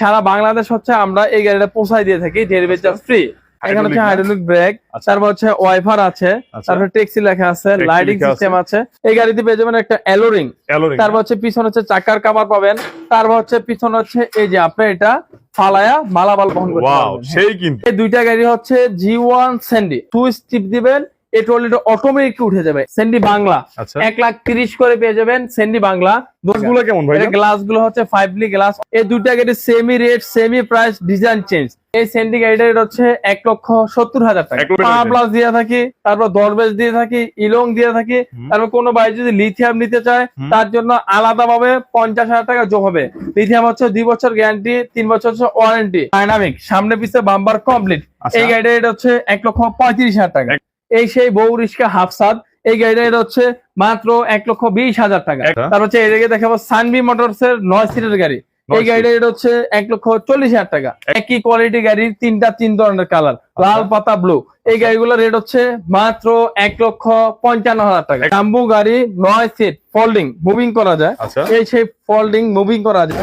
সারা বাংলাদেশ হচ্ছে আমরা এই গাড়িটা পৌঁছাই দিয়ে থাকি ডেলিভারি চার্জ ফ্রি এখানে হচ্ছে হাইড্রোলিক ব্রেক আচ্ছা। তারপর হচ্ছে ওয়াইফার আছে আচ্ছা। তারপর ট্যাক্সি লেখা আছে লাইটিং সিস্টেম আছে। এই গাড়িতে পেয়ে যাবেন একটা অ্যালোরিং অ্যালোরিং তারপর হচ্ছে পিছনে হচ্ছে চাকার কাভার পাবেন। তারপর হচ্ছে পিছনে হচ্ছে এই যে আপনি এটা ফালায়া মালামাল বহন করতে সেই কিন্তু। এই দুইটা গাড়ি হচ্ছে G one Sandy two step দিবেন এই ট্রলিটা অটোমেটিক উঠে যাবে। স্যান্ডি বাংলা। আচ্ছা। এক লাখ তিরিশ করে পেয়ে যাবেন স্যান্ডি বাংলা। দোষগুলো কেমন গ্লাসগুলো হচ্ছে ফাইভলি গ্লাস এই দুইটা গাড়ি semi rate semi price design change এই স্যান্ডি গাড়িটা হচ্ছে এক লক্ষ সত্তর হাজার টাকা। প্লাস দিয়ে থাকি তারপর দরবেশ দিয়ে থাকি ইলং দিয়ে থাকি তারপর কোনো ভাই যদি লিথিয়াম নিতে চায় তার জন্য আলাদা ভাবে পঞ্চাশ হাজার টাকা যোগ হবে। লিথিয়াম হচ্ছে দুই বছর গ্যারান্টি তিন বছর হচ্ছে ওয়ারেন্টি ডাইনামিক সামনে পিছে বাম্বার কমপ্লিট আচ্ছা। এই গাড়িটা হচ্ছে এক লক্ষ পঁয়ত্রিশ হাজার টাকা। এই সেই বউ রিস্কা হাফসাদ। এই গাড়িটা এটা হচ্ছে মাত্র এক লক্ষ বিশ হাজার টাকা। তার হচ্ছে এদিকে দেখাবো সানবি মোটরস এর নয় সিটের গাড়ি। এই গাড়িটা এটা হচ্ছে এক লক্ষ চল্লিশ হাজার টাকা। একই কোয়ালিটি গাড়ির তিনটা তিন ধরনের কালার আচ্ছা। লাল পাতা ব্লু এই গাড়িগুলোর রেট হচ্ছে মাত্র এক লক্ষ পঞ্চান্ন হাজার টাকা। জাম্বু গাড়ি নয় সিট ফোল্ডিং মুভিং করা যায়। আচ্ছা। এই সেই ফোল্ডিং মুভিং করা যায়।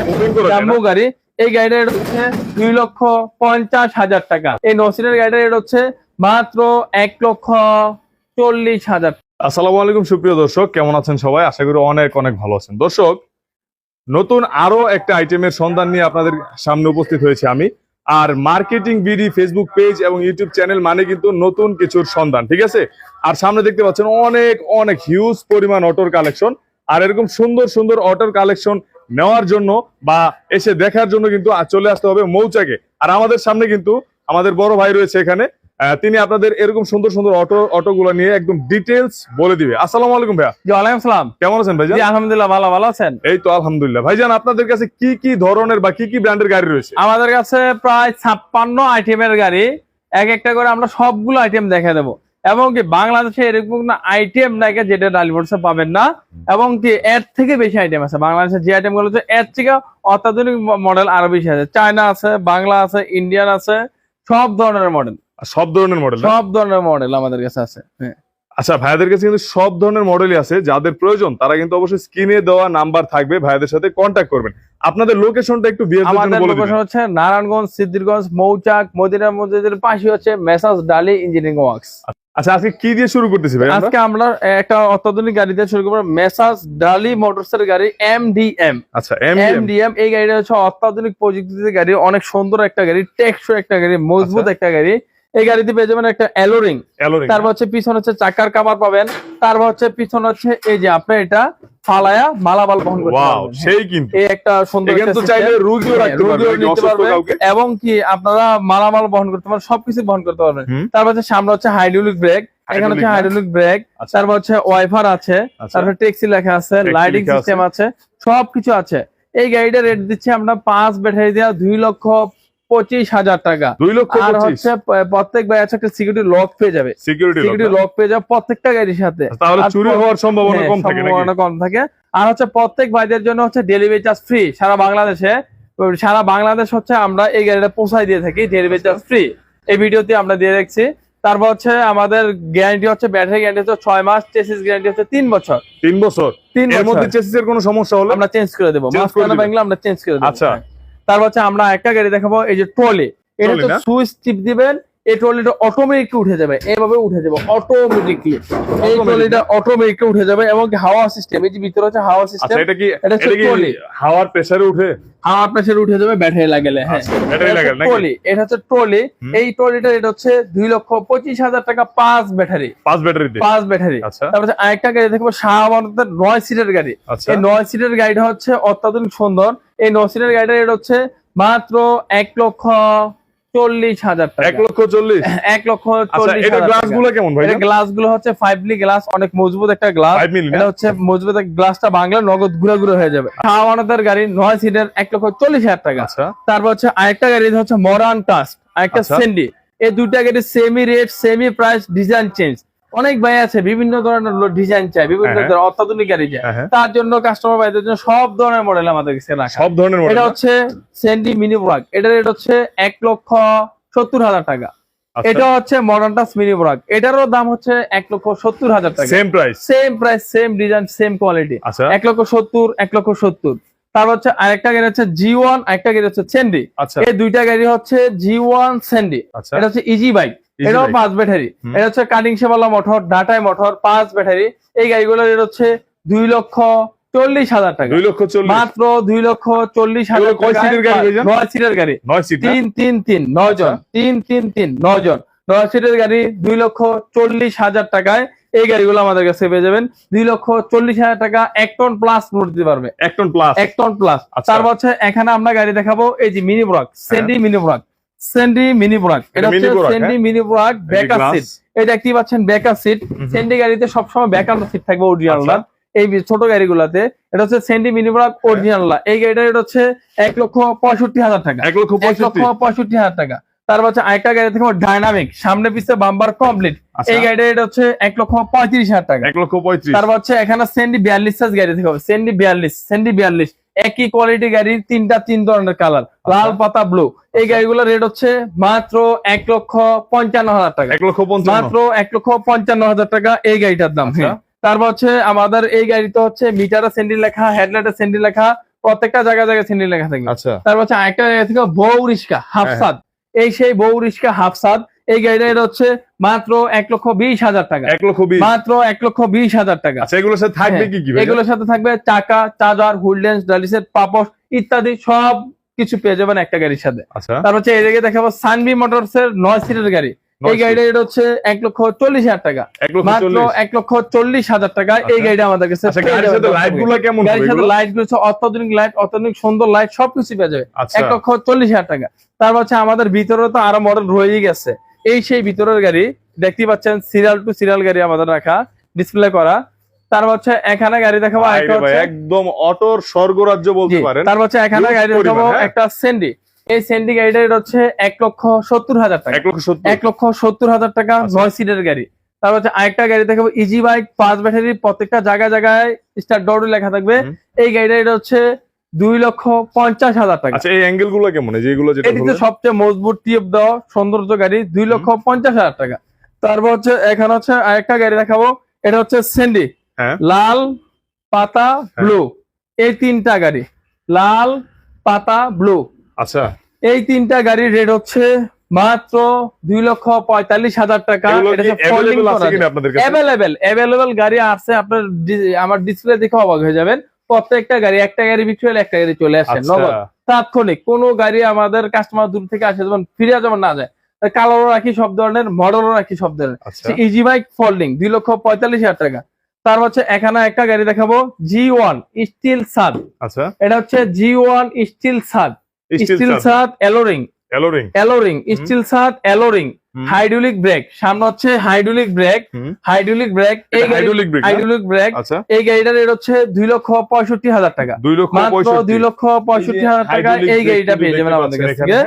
জাম্বু গাড়ি এই গাড়িটার রেট হচ্ছে দুই লক্ষ পঞ্চাশ হাজার টাকা। এই নসিনের গাড়িটার রেট হচ্ছে মাত্র এক লক্ষ চল্লিশ হাজার আসসালামু আলাইকুম, সুপ্রিয় দর্শক, কেমন আছেন সবাই? আশা করি অনেক অনেক ভালো আছেন। দর্শক, নতুন আরও একটা আইটেমের সন্ধান নিয়ে আপনাদের সামনে উপস্থিত হয়েছে আমি। আর মার্কেটিং বিডি ফেসবুক পেজ এবং ইউটিউব চ্যানেল মানে কিন্তু নতুন কিছুর সন্ধান, ঠিক আছে? আর সামনে দেখতে পাচ্ছেন অনেক অনেক হিউজ পরিমাণ অটোর কালেকশন আর এরকম সুন্দর সুন্দর অটোর কালেকশন নেওয়ার জন্য বা এসে দেখার জন্য কিন্তু চলে আসতে হবে মৌচাকে। আর আমাদের সামনে কিন্তু আমাদের বড় ভাই রয়েছে এখানে তিনি আপনাদের এরকম সুন্দর সুন্দর অটো অটোগুলো নিয়ে একদম ডিটেলস বলে দিবে। আসসালামু আলাইকুম ভাইয়া। জি ওয়ালাইকুম আসসালাম কেমন আছেন ভাইজান? জি আলহামদুলিল্লাহ ভালো ভালো আছেন? এই তো আলহামদুলিল্লাহ। ভাইজান আপনাদের কাছে কি কি ধরনের বা কি কি ব্র্যান্ডের গাড়ি রয়েছে? আমাদের কাছে প্রায় ছাপ্পান্ন আইটেমের গাড়ি। এক একটা করে আমরা সবগুলো আইটেম দেখে দেবো এবং কি বাংলাদেশে এরকম না আইটেম নাকি যেটা ডালিবোর্ডসে পাবেন না। এবং কি এর থেকে বেশি আইটেম আছে। বাংলাদেশে যে আইটেমগুলো আছে এর থেকে অত্যাধুনিক মডেল আরও বেশি আছে। চায়না আছে বাংলা আছে ইন্ডিয়ান আছে সব ধরনের মডেল সব ধরনের মডেল সব ধরনের মডেল আমাদের কাছে আছে হ্যাঁ। আচ্ছা ভাইয়াদের কাছে কিন্তু সব ধরনের মডেলই আছে যাদের প্রয়োজন তারা কিন্তু অবশ্যই স্ক্রিনে দেওয়া নাম্বার থাকবে ভাইয়াদের সাথে কন্ট্যাক্ট করবেন। আপনাদের লোকেশনটা একটু আমাদের লোকেশন হচ্ছে নারায়ণগঞ্জ সিদ্ধিরগঞ্জ মৌচাক মদিনা মসজিদের পাশে হচ্ছে মেসাজ ডালি ইঞ্জিনিয়ারিং ওয়ার্কস আচ্ছা আজকে কি দিয়ে শুরু করতেছি ভাই আজকে আমরা একটা অত্যাধুনিক গাড়ি দিয়ে শুরু করব মেসাজ ডালি মোটরস এর গাড়ি এমডিএম আচ্ছা এম এমডিএম এই গাড়িটা হচ্ছে অত্যাধুনিক প্রযুক্তিতে গাড়ি অনেক সুন্দর একটা গাড়ি টেকসই একটা গাড়ি মজবুত আচ্ছা। একটা গাড়ি। এই গাড়িতে পেয়ে যাবেন একটা অ্যালোরিং তারপর হচ্ছে পিছনে হচ্ছে চাকার কাভার পাবেন। তারপর হচ্ছে পিছনে হচ্ছে এই যে আপনি এটা ফালায়া মালামাল বহন করতে পারবেন। সেই কিন্তু। এই একটা সুন্দর এখানে চাইলে system। রাখতে হ্যাঁ, এবং কি আপনারা মালামাল বহন করতে পারবেন সবকিছু বহন করতে পারবেন। তারপর হচ্ছে সামনে হচ্ছে হাইড্রোলিক ব্রেক এখানে হচ্ছে হাইড্রোলিক ব্রেক আচ্ছা। তারপর হচ্ছে ওয়াইফার আছে। আচ্ছা। তারপর ট্যাক্সি লেখা আছে লাইটিং সিস্টেম আছে। সবকিছু আছে। এই গাড়িটা রেট দিচ্ছে আমরা পাঁচ ব্যাটারি দেওয়া দুই লক্ষ পঁচিশ হাজার টাকা। দুই লক্ষ আর হচ্ছে প্রত্যেক আছে একটা সিকিউরিটি লক পেয়ে যাবে। সিকিউরিটি লক পেয়ে যাবে প্রত্যেকটা গাড়ির সাথে। তাহলে চুরি হওয়ার সম্ভাবনা হ্যাঁ, কম থাকে সম্ভাবনা কম থাকে। আর হচ্ছে প্রত্যেক ভাইদের জন্য হচ্ছে ডেলিভারি চার্জ ফ্রি সারা বাংলাদেশে সারা বাংলাদেশ হচ্ছে আমরা এই গাড়িটা পৌঁছাই দিয়ে থাকি ডেলিভারি চার্জ ফ্রি এই ভিডিওতে আমরা দিয়ে রাখছি তারপর হচ্ছে আমাদের গ্যারান্টি হচ্ছে ব্যাটারি গ্যারান্টি হচ্ছে ছয় মাস চেসিস গ্যারান্টি হচ্ছে তিন বছর। তিন বছর? তিন এর বছর। মধ্যে চেসিসের কোনো সমস্যা হলে? আমরা চেঞ্জ করে দেবো। আমরা চেঞ্জ করে দেবো। আচ্ছা। তারপর হচ্ছে আমরা একটা গাড়ি দেখাবো এই যে ট্রলে এটা? সুইচ টিপ দিবেন এই ট্রলিটা অটোমেটিক উঠে যাবে এভাবে উঠে যাবে অটোমেটিকলি এই ট্রলিটা অটোমেটিক উঠে যাবে এবং হাওয়া সিস্টেম এই যে ভিতরে হচ্ছে হাওয়া আচ্ছা সিস্টেম এটা কি এটা এটা trolley। হাওয়ার প্রেসারে উঠে? হাওয়া প্রেসার উঠে যাবে ব্যাটারি লাগালে হ্যাঁ। আচ্ছা, battery লাগালে ট্রলি এটা হচ্ছে ট্রলি এই ট্রলিটা এটা হচ্ছে দুই লক্ষ পঁচিশ হাজার টাকা পাঁচ ব্যাটারি পাঁচ ব্যাটারি পাঁচ ব্যাটারি আচ্ছা। তারপরে আরেকটা গাড়ি দেখব শাহবানদের নয় সিটের গাড়ি। আচ্ছা। এই নয় সিটের গাড়িটা হচ্ছে অত্যাধুনিক সুন্দর। এই নয় সিটের গাড়িটা রেট হচ্ছে মাত্র এক লক্ষ চল্লিশ হাজার টাকা। এক লক্ষ চল্লিশ? এক লক্ষ আচ্ছা চল্লিশ গ্লাসগুলো কেমন ভাই গ্লাসগুলো হচ্ছে ফাইভলি গ্লাস অনেক মজবুত একটা গ্লাস এটা হচ্ছে মজবুত গ্লাসটা বাংলা নগদ ঘুরে ঘুরে হয়ে যাবে। গাড়ি নয় সিটের এক লক্ষ চল্লিশ হাজার টাকা। আচ্ছা। তারপর হচ্ছে আরেকটা গাড়ি হচ্ছে মরান টাস্ট আরেকটা একটা সেন্ডি এই দুইটা গাড়ি semi rate semi price design change অনেক ভাই আছে বিভিন্ন ধরনের ডিজাইন চাই বিভিন্ন হ্যাঁ। ধরনের অত্যাধুনিক গাড়ি চাই হ্যাঁ, হ্যাঁ। তার জন্য কাস্টমার ভাইদের জন্য সব ধরনের মডেল আমাদের কাছে রাখা। সব ধরনের মডেল এটা হচ্ছে সেন্ডি মিনি ব্রাক এটার রেট হচ্ছে এক লক্ষ সত্তর হাজার টাকা। আচ্ছা। এটা হচ্ছে মডার্ন টাস মিনি ব্রাক এটারও দাম হচ্ছে এক লক্ষ সত্তর হাজার টাকা। Same price same price same design same quality এক লক্ষ সত্তর এক লক্ষ সত্তর। তারপর হচ্ছে আরেকটা গাড়ি হচ্ছে জি ওয়ান আরেকটা গাড়ি হচ্ছে সেন্ডি আচ্ছা। এই দুইটা গাড়ি হচ্ছে জি ওয়ান সেন্ডি এটা হচ্ছে ইজি বাইক এটাও পাঁচ ব্যাটারি এটা হচ্ছে কাটিং সেবালা মোটর ডাটায় মোটর পাঁচ ব্যাটারি এই গাড়িগুলোর রেট হচ্ছে দুই লক্ষ চল্লিশ হাজার টাকা দুই লক্ষ মাত্র দুই লক্ষ চল্লিশ হাজার নয় সিটের গাড়ি নয় সিট তিন তিন তিন নয় জন আচ্ছা। তিন তিন তিন নয় জন নয় সিটের গাড়ি দুই লক্ষ চল্লিশ হাজার টাকায় এই গাড়িগুলো আমাদের কাছে পেয়ে যাবেন দুই লক্ষ চল্লিশ হাজার টাকা এক টন প্লাস লোড দিতে পারবে এক টন প্লাস এক টন প্লাস আচ্ছা। তার হচ্ছে এখানে আমরা গাড়ি দেখাবো এই যে মিনি ব্রক সেন্ডি মিনি ব্রক সেন্ডি মিনি ব্রক এটা হচ্ছে সেন্ডি হ্যাঁ? মিনি ব্রক ব্যাকআপ সিট দেখতেই পাচ্ছেন ব্যাকআপ সিট সেন্ডি গাড়িতে সবসময় ব্যাকআপ সিট থাকবে আচ্ছা। এই ছোট গাড়িগুলোতে এটা হচ্ছে সেন্ডি মিনি ব্রক এই এটা হচ্ছে এক লক্ষ পঁয়ষট্টি হাজার টাকা। এক লক্ষ পঁয়ষট্টি। পঁয়ষট্টি হাজার টাকা। তারপর হচ্ছে আরেকটা গাড়ি থেকে ডাইনামিক সামনে পিছিয়ে বাম্বার কমপ্লিট আচ্ছা। এই গাড়িটা এটা হচ্ছে এক লক্ষ পঁয়ত্রিশ হাজার টাকা। এক লক্ষ পঁয়ত্রিশ। তারপর হচ্ছে এখানে সেন্ডি বিয়াল্লিশ সাইজ গাড়ি থেকে হবে সেন্ডি বিয়াল্লিশ সেন্ডি বিয়াল্লিশ। একই কোয়ালিটি গাড়ির তিনটা তিন ধরনের কালার লাল পাতা ব্লু এই গাড়িগুলোর রেট হচ্ছে মাত্র এক লক্ষ পঞ্চান্ন হাজার টাকা। এক লক্ষ মাত্র এক লক্ষ পঞ্চান্ন হাজার টাকা এই গাড়িটার দাম আচ্ছা। হ্যাঁ। তারপর হচ্ছে আমাদের এই গাড়িতে হচ্ছে মিটারে সেন্ডি লেখা হেডলাইটে সেন্ডি লেখা প্রত্যেকটা জায়গায় জায়গায় সেন্ডি লেখা থাকে। আচ্ছা। তারপর হচ্ছে আরেকটা জায়গা থেকে বউ রিক্সা হাফসাদ। এই সেই বউ রিক্সা হাফসাদ এই গাড়িটা এটা হচ্ছে মাত্র এক লক্ষ বিশ হাজার টাকা। এক লক্ষ বিশ। মাত্র এক লক্ষ বিশ হাজার টাকা। আচ্ছা এগুলোর সাথে থাকবে হ্যাঁ, কি কি এগুলোর সাথে থাকবে চাকা চার্জার হুইলডেন্স ডালিসের পাপস ইত্যাদি সব কিছু পেয়ে যাবেন একটা গাড়ির সাথে। আচ্ছা। তারপর হচ্ছে এদিকে দেখাবো সানবি মোটরস এর নয় সিটের গাড়ি। এই গাড়িটা এটা হচ্ছে এক লক্ষ চল্লিশ হাজার টাকা। এক লক্ষ মাত্র চল্লিশ। এক লক্ষ চল্লিশ হাজার টাকা। এই আচ্ছা। গাড়িটা আমাদের কাছে গাড়ির সাথে লাইটগুলো হচ্ছে অত্যাধুনিক লাইট অত্যাধুনিক সুন্দর লাইট সবকিছু পেয়ে যাবে এক লক্ষ চল্লিশ হাজার টাকা। তারপর হচ্ছে আমাদের ভিতরে তো আরও মডেল রয়েই গেছে। এই সেই ভিতরের গাড়ি দেখতে পাচ্ছেন সিরিয়াল টু সিরিয়াল গাড়ি আমাদের রাখা ডিসপ্লে করা। তারপর হচ্ছে এখানে গাড়ি দেখাবো একদম অটোর স্বর্গরাজ্য বলতে জি, পারেন। তারপর হচ্ছে এখানে গাড়ি দেখাবো হ্যাঁ? একটা সেন্ডি এই সেন্ডি গাড়িটা এটা হচ্ছে এক লক্ষ সত্তর হাজার টাকা। এক লক্ষ সত্তর। হাজার টাকা আচ্ছা। নয় সিটের গাড়ি। তারপর হচ্ছে আরেকটা গাড়ি দেখাবো ইজি বাইক পাঁচ ব্যাটারি প্রত্যেকটা জায়গায় জায়গায় স্টার ডট লেখা থাকবে। এই গাড়িটা এটা হচ্ছে দুই লক্ষ পঞ্চাশ হাজার টাকা। আচ্ছা এই অ্যাঙ্গেলগুলো কেমন? এটিতে সবচেয়ে মজবুত টিপ দেওয়া সৌন্দর্য গাড়ি দুই লক্ষ পঞ্চাশ হাজার টাকা। তারপর হচ্ছে এখানে হচ্ছে আরেকটা গাড়ি দেখাবো। এটা হচ্ছে সেন্ডি হ্যাঁ। লাল পাতা ব্লু এই তিনটা গাড়ি। লাল পাতা ব্লু আচ্ছা। এই তিনটা গাড়ির রেট হচ্ছে মাত্র দুই লক্ষ পঁয়তাল্লিশ হাজার টাকা। অ্যাভেলেবেল অ্যাভেলেবেল গাড়ি আছে আপনার আমার ডিসপ্লে দেখে অবাক হয়ে যাবেন। প্রত্যেকটা গাড়ি একটা গাড়ি বিক্রি হলে একটা গাড়ি চলে আসে আচ্ছা। নগদ। তাৎক্ষণিক কোনো গাড়ি আমাদের কাস্টমার দূর থেকে আসে যেমন ফিরে যেমন না যায় কালারও রাখি সব ধরনের মডেলও রাখি সব ধরনের। ইজি বাইক ফোল্ডিং দুই লক্ষ পঁয়তাল্লিশ হাজার টাকা। তার হচ্ছে এখানে একটা গাড়ি দেখাবো জি ওয়ান স্টিল সাদ আচ্ছা। এটা হচ্ছে জি ওয়ান স্টিল সাদ স্টিল সাদ এলোরিং এলোরিং এলোরিং স্টিল সাদ এলোরিং। Hydraulic brake. সামনে হচ্ছে হাইড্রোলিক ব্রেক। হাইড্রোলিক ব্রেক এই হাইড্রোলিক ব্রেক হাইড্রোলিক ব্রেক। আচ্ছা। এই গাড়িটার রেট হচ্ছে দুই লক্ষ পঁয়ষট্টি হাজার টাকা। দুই লক্ষ পঁয়ষট্টি দুই লক্ষ পঁয়ষট্টি হাজার টাকা এই গাড়িটা পেয়ে যাবেন আমাদের কাছে থেকে?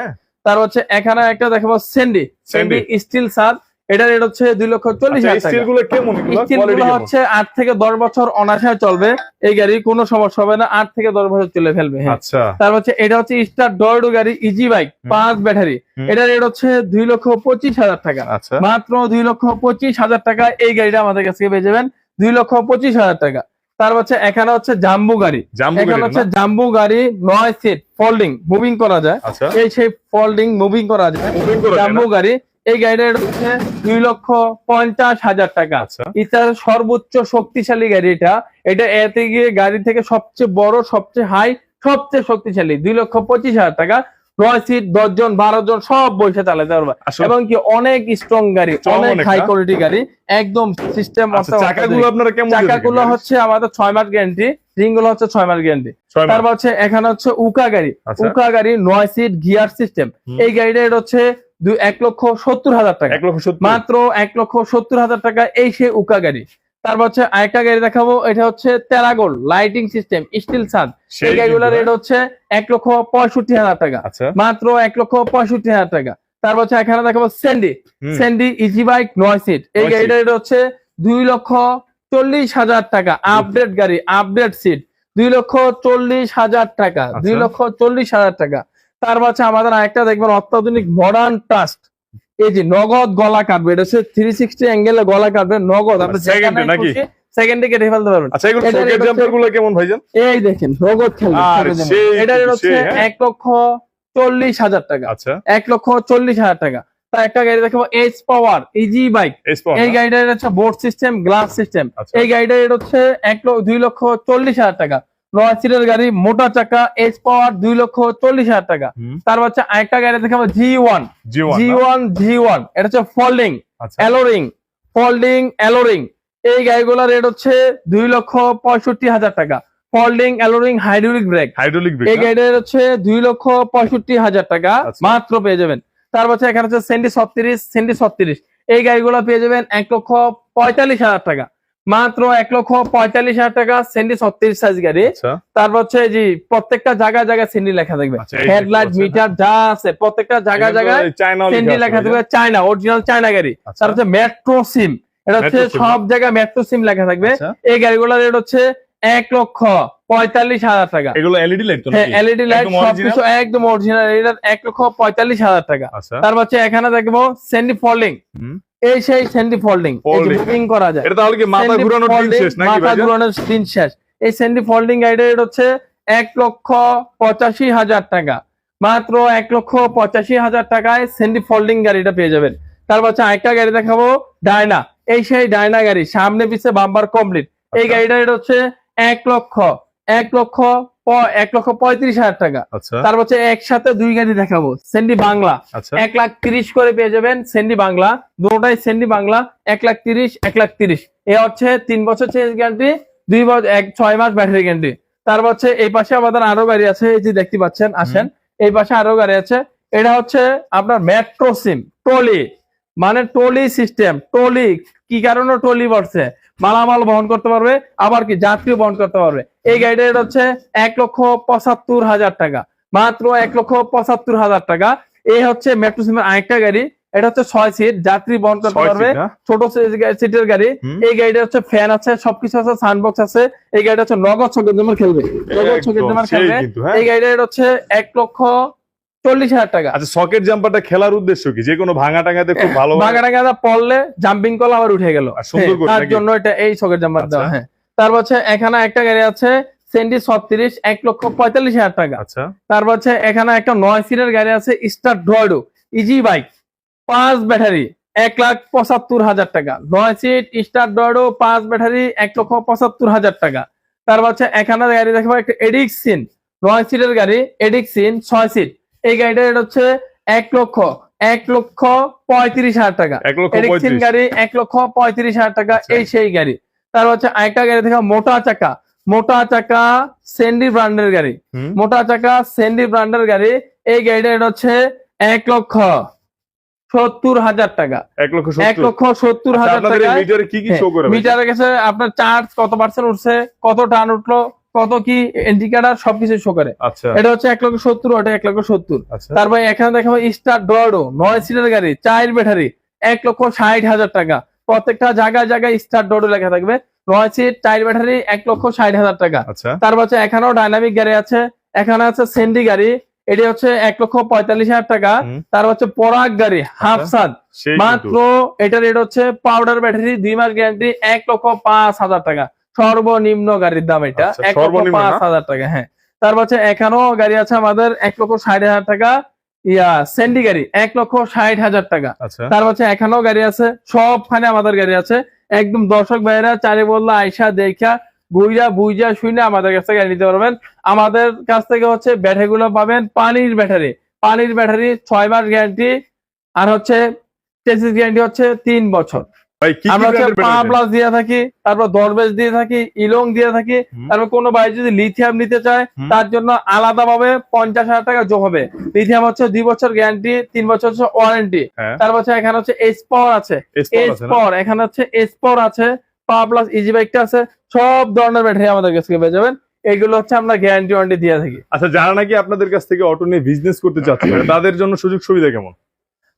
তার হচ্ছে এখানে একটা দেখাবো সেন্ডি সেন্ডি স্টিল সাদ এটা রেট হচ্ছে দুই লক্ষ চল্লিশ আচ্ছা, হাজার হচ্ছে আট থেকে দশ বছর অনাশায় চলবে। এই গাড়ি কোনো সমস্যা হবে না আট থেকে দশ বছর চলে ফেলবে হ্যাঁ। আচ্ছা। তারপর হচ্ছে এটা হচ্ছে স্টার ডয়ডো গাড়ি ইজি বাইক পাঁচ ব্যাটারি। এটা রেট হচ্ছে দুই লক্ষ পঁচিশ হাজার টাকা। আচ্ছা। মাত্র দুই লক্ষ পঁচিশ হাজার টাকা এই গাড়িটা আমাদের কাছ থেকে পেয়ে যাবেন। দুই লক্ষ পঁচিশ হাজার টাকা। তারপর হচ্ছে এখানে হচ্ছে জাম্বু গাড়ি। এখানে হচ্ছে জাম্বু গাড়ি নয় সিট ফোল্ডিং মুভিং করা যায়। এই সেই ফোল্ডিং মুভিং করা যায়। জাম্বু গাড়ি এই গাড়িটা হচ্ছে দুই লক্ষ পঞ্চাশ হাজার টাকা আচ্ছা এটার সর্বোচ্চ শক্তিশালী গাড়ি এটা এটা এতে গিয়ে গাড়ি থেকে সবচেয়ে বড় সবচেয়ে হাই সবচেয়ে শক্তিশালী। দুই লক্ষ পঁচিশ হাজার টাকা। নয় সিট দশ জন বারো জন সব বসে চালাতে পারবে। এবং কি অনেক স্ট্রং গাড়ি অনেক হাই কোয়ালিটি গাড়ি। একদম সিস্টেম আচ্ছা চাকাগুলো হচ্ছে আমাদের ছয় মাস গ্যারান্টি রিংগুলো হচ্ছে ছয় মাস গ্যারান্টি তারপর হচ্ছে এখানে হচ্ছে উকা গাড়ি। আচ্ছা। উকা গাড়ি নয় সিট গিয়ার সিস্টেম এই গাড়িটা এটা হচ্ছে এক লক্ষ সত্তর হাজার টাকা। এক লক্ষ মাত্র এক লক্ষ সত্তর হাজার টাকা এই সে উকা গাড়ি। তারপর হচ্ছে আরেকটা গাড়ি দেখাবো এটা হচ্ছে তেরাগোল লাইটিং সিস্টেম স্টিল সাদ এই গাড়িগুলোর রেট হচ্ছে এক লক্ষ পঁয়ষট্টি হাজার টাকা। আচ্ছা। মাত্র এক লক্ষ পঁয়ষট্টি হাজার টাকা। তারপর হচ্ছে এখানে দেখাবো স্যান্ডি। স্যান্ডি ইজি বাইক নয় সিট এই নয় গাড়িটার রেট হচ্ছে দুই লক্ষ চল্লিশ হাজার টাকা। আপডেট গাড়ি আপডেট সিট দুই লক্ষ চল্লিশ হাজার টাকা। আচ্ছা। দুই লক্ষ চল্লিশ হাজার টাকা। তারপর হচ্ছে আমাদের আরেকটা দেখবেন অত্যাধুনিক মডার্ন ট্রাস্ট এই যে নগদ গলা কাটবে এটা হচ্ছে থ্রি সিক্সটি অ্যাঙ্গেলে গলা কাটবে নগদ। আপনি নাকি? সেকেন্ডে কেটে ফেলতে পারবেন। আচ্ছা এগুলো শোকের জাম্পারগুলো কেমন ভাইজান? এই দেখেন এটা হচ্ছে হ্যাঁ। এক লক্ষ চল্লিশ হাজার টাকা। আচ্ছা। এক লক্ষ চল্লিশ হাজার টাকা। একটা গাড়ি দেখাবো পাওয়ার ইজি বাইক এই গাড়িটার হচ্ছে বোর্ড সিস্টেম গ্লাস সিস্টেম আচ্ছা। এই গাড়িটার হচ্ছে এক লক্ষ দুই লক্ষ চল্লিশ হাজার টাকা। নয় সিটের গাড়ি মোটা চাকা এইচ পাওয়ার দুই লক্ষ চল্লিশ হাজার টাকা। তার হচ্ছে আরেকটা গাড়ি দেখাবো G one G one G one এটা হচ্ছে ফোল্ডিং অ্যালোরিং ফোল্ডিং অ্যালোরিং এই গাড়িগুলোর রেট হচ্ছে দুই লক্ষ পঁয়ষট্টি হাজার টাকা। ফোল্ডিং অ্যালোরিং হাইড্রোলিক ব্রেক হাইড্রোলিক এই ব্রেক গাড়িটার হচ্ছে দুই লক্ষ পঁয়ষট্টি হাজার টাকা। আচ্ছা। মাত্র পেয়ে যাবেন। তারপর হচ্ছে এখানে হচ্ছে সেন্টি ছত্রিশ সেন্টি ছত্রিশ। এই গাড়িগুলো পেয়ে যাবেন এক লক্ষ পঁয়তাল্লিশ হাজার টাকা। মাত্র এক লক্ষ পঁয়তাল্লিশ হাজার টাকা সেন্ডি ছত্রিশ সাইজ গাড়ি। আচ্ছা। তারপর হচ্ছে জি প্রত্যেকটা জায়গায় জায়গায় সেন্ডি লেখা থাকবে। আচ্ছা, হেডলাইট মিটার যা আছে প্রত্যেকটা জায়গায় জায়গায় সেন্ডি লেখা থাকবে। চায়না অরিজিনাল চায়না গাড়ি। তারপর তার হচ্ছে মেট্রো সিম এটা হচ্ছে সব জায়গায় মেট্রো সিম লেখা থাকবে। আচ্ছা। এই গাড়িগুলোর রেট হচ্ছে এক লক্ষ পঁয়তাল্লিশ হাজার টাকা। এগুলো এলইডি লাইট তো হ্যাঁ এলইডি লাইট একদম সবকিছু একদম অরিজিনাল এটা এক লক্ষ পঁয়তাল্লিশ হাজার টাকা। আচ্ছা। তারপর হচ্ছে এখানে দেখব সেন্ডি ফোল্ডিং। এই সেই সেন্ডি ফোল্ডিং Folding। করা যায়। এটা তাহলে কি মাথা ঘুরানোর দিন শেষ নাকি মাথা ঘুরানোর দিন শেষ। এই সেন্ডি ফোল্ডিং রেট হচ্ছে এক লক্ষ পঁচাশি হাজার টাকা। মাত্র এক লক্ষ পঁচাশি হাজার টাকায় সেন্ডি ফোল্ডিং গাড়িটা পেয়ে যাবেন। তারপর হচ্ছে আরেকটা গাড়ি দেখাবো ডায়না এই সেই ডায়না গাড়ি সামনে পিছে বাম্বার কমপ্লিট এই আচ্ছা। গাড়িটার রেট হচ্ছে এক লক্ষ এক লক্ষ প- এক লক্ষ পঁয়ত্রিশ হাজার টাকা। আচ্ছা। তারপর হচ্ছে একসাথে দুই গাড়ি দেখাবো। সেন্ডি বাংলা। আচ্ছা। এক লাখ তিরিশ করে পেয়ে যাবেন সেন্ডি বাংলা। দুটাই সেন্ডি বাংলা। এক লাখ তিরিশ এক লাখ তিরিশ। এ হচ্ছে তিন বছর চেঞ্জ গ্যারান্টি দুই বছর এক ছয় মাস ব্যাটারি গ্যারান্টি তারপর হচ্ছে এই পাশে আমাদের আরও গাড়ি আছে এই যে দেখতে পাচ্ছেন আসেন। এই পাশে আরও গাড়ি আছে। এটা হচ্ছে আপনার মেট্রো সিম টলি মানে টলি সিস্টেম টলি কি কারণে টলি বলছে? মালামাল বহন করতে পারবে আবার কি যাত্রী বহন করতে পারবে। এই গাড়িটা এটা হচ্ছে এক লক্ষ পঁচাত্তর হাজার টাকা। মাত্র এক লক্ষ পঁচাত্তর হাজার টাকা। এই হচ্ছে মেট্রো সিমের আরেকটা গাড়ি। এটা হচ্ছে ছয় সিট যাত্রী বহন করতে পারবে। হ্যাঁ? ছোট সিটের গাড়ি। এই গাড়িটা হচ্ছে ফ্যান আছে সবকিছু আছে সাউন্ডবক্স আছে। এই গাড়িটা হচ্ছে নগদ ছকের জন্য খেলবে। নগদ ছকের জন্য খেলবে। হ্যাঁ? এই গাড়িটা এটা হচ্ছে এক লক্ষ চল্লিশ হাজার টাকা। আচ্ছা সকেট জাম্পারটা খেলার উদ্দেশ্য কি? যে কোনো ভাঙা টাঙাতে খুব ভালো বাগাটা গাদা পড়লে জাম্পিং কল আবার উঠে গেল। করে তার জন্য এটা এই ছকের জাম্পার। দেওয়া হ্যাঁ। তারপর হচ্ছে এখানে একটা গাড়ি আছে সেন্টি ছত্রিশ এক লক্ষ পঁয়তাল্লিশ হাজার টাকা। আচ্ছা। তারপর হচ্ছে এখানে একটা নয় সিটের গাড়ি আছে স্টার ড্রয়েডো ইজি বাইক পাঁচ ব্যাটারি এক লাখ পঁচাত্তর হাজার টাকা। নয় সিট স্টার ড্রয়েডো পাঁচ ব্যাটারি এক লক্ষ পঁচাত্তর হাজার টাকা। তারপর হচ্ছে এখানে গাড়ি দেখব একটা এডিক্সিন নয় সিটের গাড়ি এডিক্সিন ছয় সিট। এই গাড়িটা রেট হচ্ছে এক লক্ষ এক লক্ষ পঁয়ত্রিশ হাজার টাকা। এক লক্ষ পঁয়ত্রিশ। গাড়ি এক লক্ষ পঁয়ত্রিশ হাজার টাকা আচ্ছা। এই সেই গাড়ি। তারপর হচ্ছে আরেকটা গাড়ি দেখা মোটা চাকা। মোটা চাকা সেন্ডি ব্র্যান্ডের গাড়ি। মোটা চাকা সেন্ডি ব্র্যান্ডের গাড়ি। এই গাড়িটা এটা হচ্ছে এক লক্ষ সত্তর হাজার টাকা। এক লক্ষ সত্তর। আচ্ছা, হাজার টাকা? মিটারে গেছে আপনার চার্জ কত পার্সেন্ট উঠছে কত টান উঠল কত কি ইন্ডিকেটার সবকিছু শো করে। আচ্ছা। এটা হচ্ছে এক লক্ষ সত্তর ওটা এক লক্ষ সত্তর। আচ্ছা। তারপরে এখানে দেখাবো স্টার ড্রডো নয় সিটের গাড়ি চার ব্যাটারি এক লক্ষ ষাট হাজার টাকা। প্রত্যেকটা জায়গায় জায়গায় স্টার ড্রডো লেখা থাকবে। নয় সিট চার ব্যাটারি এক লক্ষ ষাট হাজার টাকা। আচ্ছা। তারপর হচ্ছে এখানেও ডাইনামিক গাড়ি আছে এখানে আছে সেন্ডি গাড়ি এটি হচ্ছে এক লক্ষ পঁয়তাল্লিশ হাজার টাকা। তারপর হচ্ছে পরাগ গাড়ি হাফ সাদ মাত্র এটার রেট হচ্ছে পাউডার ব্যাটারি দুই মাস গ্যারান্টি এক লক্ষ পাঁচ হাজার টাকা। সর্বনিম্ন গাড়ির দাম এটা। আচ্ছা, এক লক্ষ পাঁচ হাজার টাকা হ্যাঁ। তারপর হচ্ছে এখানেও গাড়ি আছে আমাদের এক লক্ষ ষাট হাজার টাকা ইয়া সেন্ডি গাড়ি এক লক্ষ ষাট হাজার টাকা। আচ্ছা। তারপর হচ্ছে এখানেও গাড়ি আছে সবখানে আমাদের গাড়ি আছে। একদম দর্শক ভাইরা চারি বললা আইসা দেখা বুইরা বুইজা শুনে আমাদের কাছ থেকে গাড়ি নিতে পারবেন। আমাদের কাছ থেকে হচ্ছে ব্যাটারি গুলো পাবেন পানির ব্যাটারি। পানির ব্যাটারি ছয় মাস গ্যারান্টি আর হচ্ছে টেসিস গ্যারান্টি হচ্ছে তিন বছর। আমরা পা দিয়ে থাকি তারপর দরবেশ দিয়ে থাকি ইলং দিয়ে থাকি তারপর কোনো ভাই যদি লিথিয়াম নিতে চায় তার জন্য আলাদা ভাবে পঞ্চাশ হাজার টাকা যোগ হবে। লিথিয়াম হচ্ছে দুই বছর গ্যারান্টি তিন বছর হচ্ছে ওয়ারেন্টি হ্যাঁ। তারপর হচ্ছে এখানে হচ্ছে আছে। এসপর আছে এখানে হচ্ছে এস আছে পাওয়ার প্লাস ইজি বাইকটা আছে সব ধরনের ব্যাটারি আমাদের কাছ থেকে পেয়ে যাবেন। এগুলো হচ্ছে আমরা গ্যারান্টি ওয়ারেন্টি দিয়ে থাকি। আচ্ছা যারা নাকি আপনাদের কাছ থেকে অটো নিয়ে বিজনেস করতে চাচ্ছে তাদের জন্য সুযোগ সুবিধা কেমন?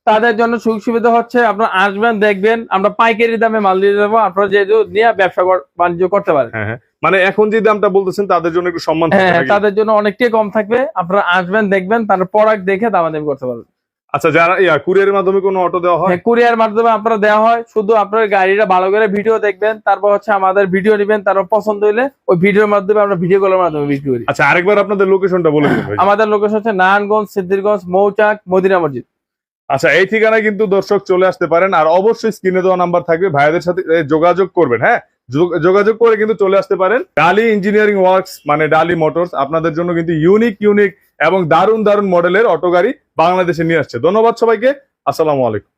তাদের জন্য সুযোগ সুবিধা হচ্ছে আপনারা আসবেন দেখবেন আমরা পাইকারি দামে মাল দিয়ে দেবো আপনারা যেহেতু নিয়ে ব্যবসা বাণিজ্য করতে পারেন। হ্যাঁ হ্যাঁ। মানে এখন যে দামটা বলতেছেন তাদের জন্য একটু সম্মান হ্যাঁ তাদের জন্য অনেকটাই কম থাকবে আপনারা আসবেন দেখবেন তার প্রোডাক্ট দেখে দামাদামি করতে পারবেন আচ্ছা যারা ইয়া কুরিয়ারের মাধ্যমে কোনো অটো দেওয়া হয়? হ্যাঁ কুরিয়ার মাধ্যমে আপনারা দেওয়া হয় শুধু আপনার গাড়িটা ভালো করে ভিডিও দেখবেন তারপর হচ্ছে আমাদের ভিডিও নেবেন তারপর পছন্দ হইলে ওই ভিডিওর মাধ্যমে আমরা ভিডিও কলের মাধ্যমে বিক্রি করি। আচ্ছা আরেকবার আপনাদের লোকেশনটা বলে দিন আমাদের লোকেশন হচ্ছে নারায়ণগঞ্জ সিদ্ধিরগঞ্জ মৌচাক মদিনা মসজিদ। আচ্ছা এই ঠিকানায় কিন্তু দর্শক চলে আসতে পারেন আর অবশ্যই স্ক্রিনে দেওয়া নাম্বার থাকবে। ভাইদের সাথে যোগাযোগ করবেন হ্যাঁ? যোগ- যোগাযোগ করে কিন্তু চলে আসতে পারেন। ডালি ইঞ্জিনিয়ারিং ওয়ার্কস মানে ডালি মোটরস আপনাদের জন্য কিন্তু ইউনিক ইউনিক এবং দারুণ দারুণ মডেলের অটো গাড়ি বাংলাদেশে নিয়ে আসছে। ধন্যবাদ সবাইকে। আসসালামু আলাইকুম।